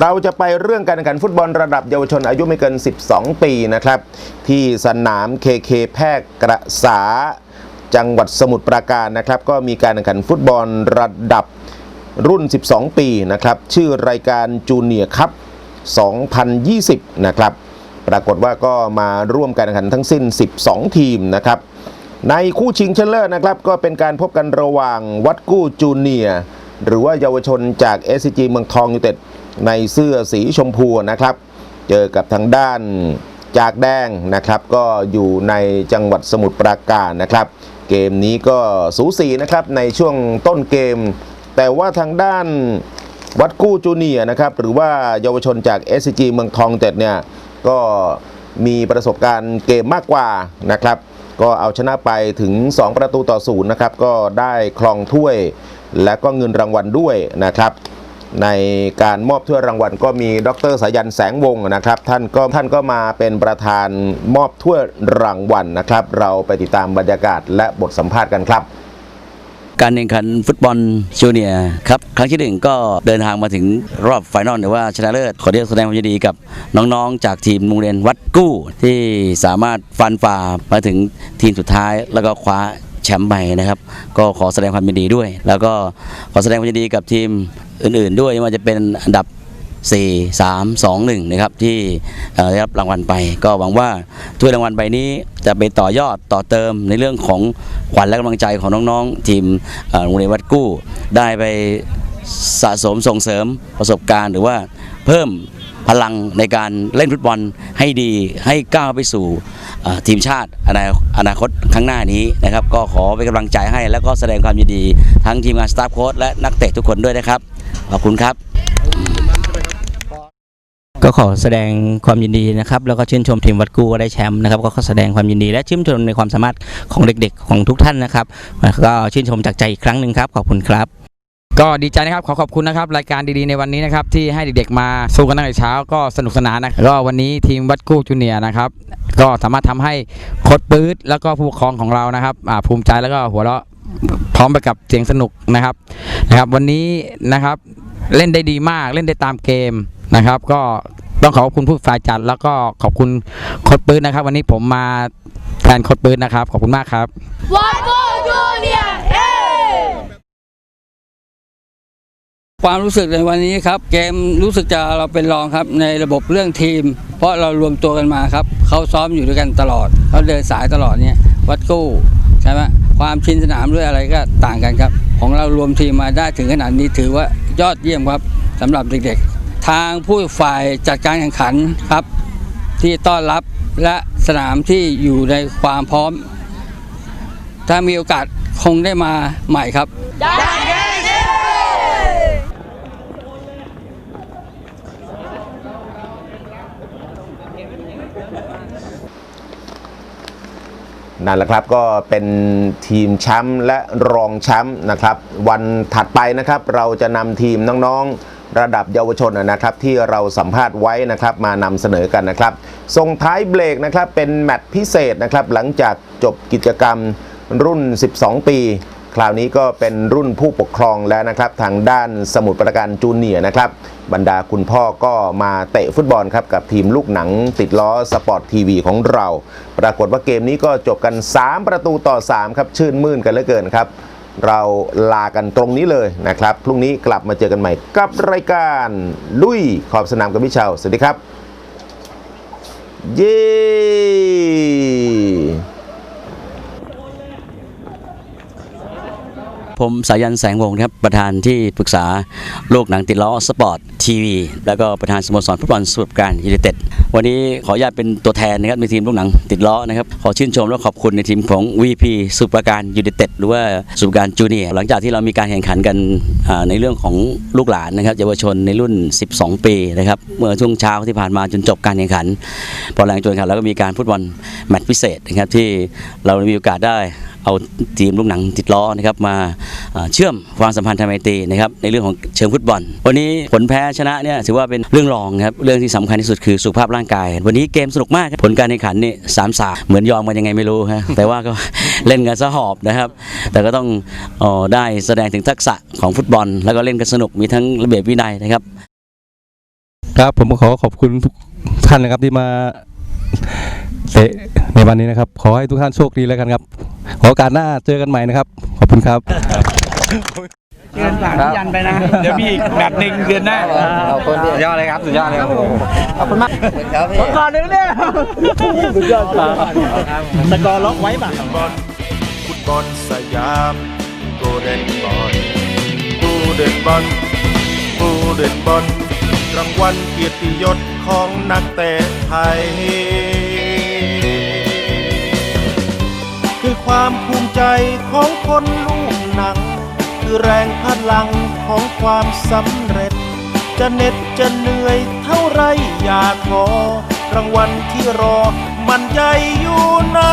เราจะไปเรื่องการแข่งขันฟุตบอลระดับเยาวชนอายุไม่เกิน 12 ปีนะครับ ที่สนามเคเคแพรกกระสา จังหวัดสมุทรปราการนะครับ ก็มีการแข่งขันฟุตบอลระดับรุ่น 12 ปีนะครับ ชื่อรายการจูเนียร์คัพ2020 นะครับ ปรากฏว่าก็มาร่วมการแข่งขันทั้งสิ้น 12 ทีมนะครับ ในคู่ชิงชนะเลิศนะครับ ก็เป็นการพบกันระหว่างวัดกู้จูเนียร์หรือว่าเยาวชนจาก SCG เมืองทองยูเต็ด ในเสื้อสีชมพูนะครับ เจอกับทางด้านจากแดงนะครับ ก็อยู่ในจังหวัดสมุทรปราการนะครับ เกมนี้ก็สูสีนะครับในช่วงต้นเกม แต่ว่าทางด้านวัดกู้จูเนียนะครับ หรือว่าเยาวชนจาก SCG เมืองทองเต็ดเนี่ย ก็มีประสบการณ์เกมมากกว่านะครับ ก็เอาชนะไปถึง 2 ประตูต่อศูนย์นะครับ ก็ได้ครองถ้วยและก็เงินรางวัลด้วยนะครับ ในการมอบถ้วยรางวัลก็มีดรสายันแสงวงศ์นะครับ ท่านก็ท่านก็มาเป็นประธานมอบถ้วยรางวัลนะครับ เราไปติดตามบรรยากาศและบทสัมภาษณ์กันครับการแข่งขันฟุตบอลจูเนียร์ครับครั้งที่หนึ่งก็เดินทางมาถึงรอบไฟนอลหรือว่าชนะเลิศขอเรียกแสดงความยินดีกับน้องๆ จากทีมโรงเรียนวัดกู้ที่สามารถฟันฝ่ามาถึงทีมสุดท้ายแล้วก็คว้า แชมป์ไปนะครับ ก็ขอแสดงความยินดีด้วย แล้วก็ขอแสดงความยินดีกับทีมอื่น ๆ ด้วยไม่ว่าจะเป็นอันดับ 4 3 2 1 นะครับที่ได้รับรางวัลไป ก็หวังว่าถ้วยรางวัลใบนี้จะไปต่อยอดต่อเติมในเรื่องของขวัญและกำลังใจของน้องๆ ทีมโรงเรียนวัดกู้ ได้ไปสะสมส่งเสริมประสบการณ์ หรือว่าเพิ่มพลังในการเล่นฟุตบอลให้ดีให้ก้าวไปสู่ ทีมชาติอนาอนาคตข้างหน้านี้นะครับก็ขอเป็นกำลังใจให้ แล้วก็แสดงความยินดีทั้งทีมงานสตาฟโค้ชและนักเตะทุกคนด้วยนะครับ ขอบคุณครับก็ขอแสดงความยินดีนะครับแล้วก็ชื่นชมทีมวัดกู้ว่าได้แชมป์นะครับก็ขอแสดงความยินดีและชื่นชมในความสามารถของเด็กๆ ของทุกท่านนะครับก็ชื่นชมจากใจอีกครั้งหนึ่งครับขอบคุณครับ ก็ดีใจนะครับขอขอบคุณนะครับรายการดีๆในวันนี้นะครับที่ให้เด็กๆมาสู้กันตั้งแต่เช้าก็สนุกสนานนะก็วันนี้ทีมวัดกู้จูเนียร์นะครับ ก็สามารถทำให้โคดปื๊ดแล้วก็ผู้ปกครองของเรานะครับภูมิใจแล้วก็หัวเราะพร้อมไปกับเสียงสนุกนะครับนะครับ วันนี้นะครับเล่นได้ดีมากเล่นได้ตามเกมนะครับ ก็ต้องขอบคุณผู้ฝ่ายจัด แล้วก็ขอบคุณโคดปื๊ดนะครับ วันนี้ผมมาแทนโคดปื๊ดนะครับ ขอบคุณมากครับ One more junior, hey! ความรู้สึกในวันนี้ครับ เกมรู้สึกจะเราเป็นรองครับในระบบเรื่องทีม เพราะเรารวมตัวกันมาครับเขาซ้อมอยู่ด้วยกันตลอดเขาเดินสายตลอดเนี่ยวัดกู้ใช่ไหมความชินสนามด้วยอะไรก็ต่างกันครับ ของเรารวมทีมมาได้ถึงขนาดนี้ถือว่ายอดเยี่ยมครับสำหรับเด็กๆ ทางผู้ฝ่ายจัดการแข่งขันครับ ที่ต้อนรับและสนามที่อยู่ในความพร้อม ถ้ามีโอกาสคงได้มาใหม่ครับ นั่นแหละครับก็เป็นทีมแชมป์และรองแชมป์นะครับ วันถัดไปนะครับเราจะนำทีมน้องๆ ระดับเยาวชนนะครับที่เราสัมภาษณ์ไว้นะครับมานำเสนอกันนะครับส่งท้ายเบรกนะครับเป็นแมตช์พิเศษนะครับหลังจากจบกิจกรรมรุ่น 12 ปี คราวนี้ก็เป็นรุ่นผู้ปกครองแล้วนะครับ ทางด้านสมุทรปราการจูเนียนะครับ บรรดาคุณพ่อก็มาเตะฟุตบอลครับกับทีมลูกหนังติดล้อสปอร์ตทีวีของเรา ปรากฏว่าเกมนี้ก็จบกัน 3 ประตูต่อ 3 ครับ ชื่นมื่นกันเหลือเกินครับ เราลากันตรงนี้เลยนะครับ พรุ่งนี้กลับมาเจอกันใหม่กับรายการลุยขอบสนามกับพี่ชาวสวัสดีครับ เย้ ผมสายันแสงวงศ์ครับประธานที่ปรึกษาโลกหนังติดล้อสปอร์ตทีวีแล้วก็ประธานสโมสรฟุตบอลสมุทรปราการยูไนเต็ดวันนี้ขออนุญาตเป็นตัวแทนนะครับในทีมลูกหนังติดล้อนะครับขอชื่นชมและขอบคุณในทีมของ VP สมุทรปราการยูไนเต็ดหรือว่าสมุทรปราการจูเนียร์หลังจากที่เรามีการแข่งขันกันในเรื่องของลูกหลานนะครับเยาวชนในรุ่น 12 ปีนะครับเมื่อช่วงเช้าที่ผ่านมาจนจบการแข่งขันพอหลังจนแข่งขันแล้วก็มีการฟุตบอลแมตช์พิเศษนะครับที่เรามีโอกาสได้ เอาทีมลูกหนังติดล้อนะครับมาเชื่อมความสัมพันธ์ทางไมตรีนะครับในเรื่องของเชิงฟุตบอล วันนี้ผลแพ้ชนะเนี่ยถือว่าเป็นเรื่องรองครับเรื่องที่สำคัญที่สุดคือสุขภาพร่างกาย วันนี้เกมสนุกมากผลการแข่งขันนี่สามสาเหมือนยอมกันยังไงไม่รู้ฮะแต่ว่าก็เล่นกันซะหอบนะครับ แต่ก็ต้องออได้แสดงถึงทักษะของฟุตบอล แล้วก็เล่นกันสนุกมีทั้งระเบียบวินัยนะครับ ครับผมขอขอบคุณทุกท่านนะครับที่มา เตะในวันนี้นะครับ ขอให้ทุกท่านโชคดีแล้วกันครับขอโอกาสหน้าเจอกันใหม่นะครับ ขอบคุณครับเดี๋ยวมีอีกแบบหนึ่งเดือนหน้าขอบคุณสุดยอดเลยครับ สุดยอดเลยครับขอบคุณมากก่อนหนึ่งเนี่ยฟุตบอลสยามโกลเด้นบอลกูเด่นบอลกูเด่นบอลรางวัลเกียรติยศ ของนักเตะไทย คือความภูมิใจของคนลูกหนัง คือแรงพลังของความสำเร็จ จะเหน็ดจะเหนื่อยเท่าไรอย่าท้อรางวัลที่รอมันใหญ่อยู่นะ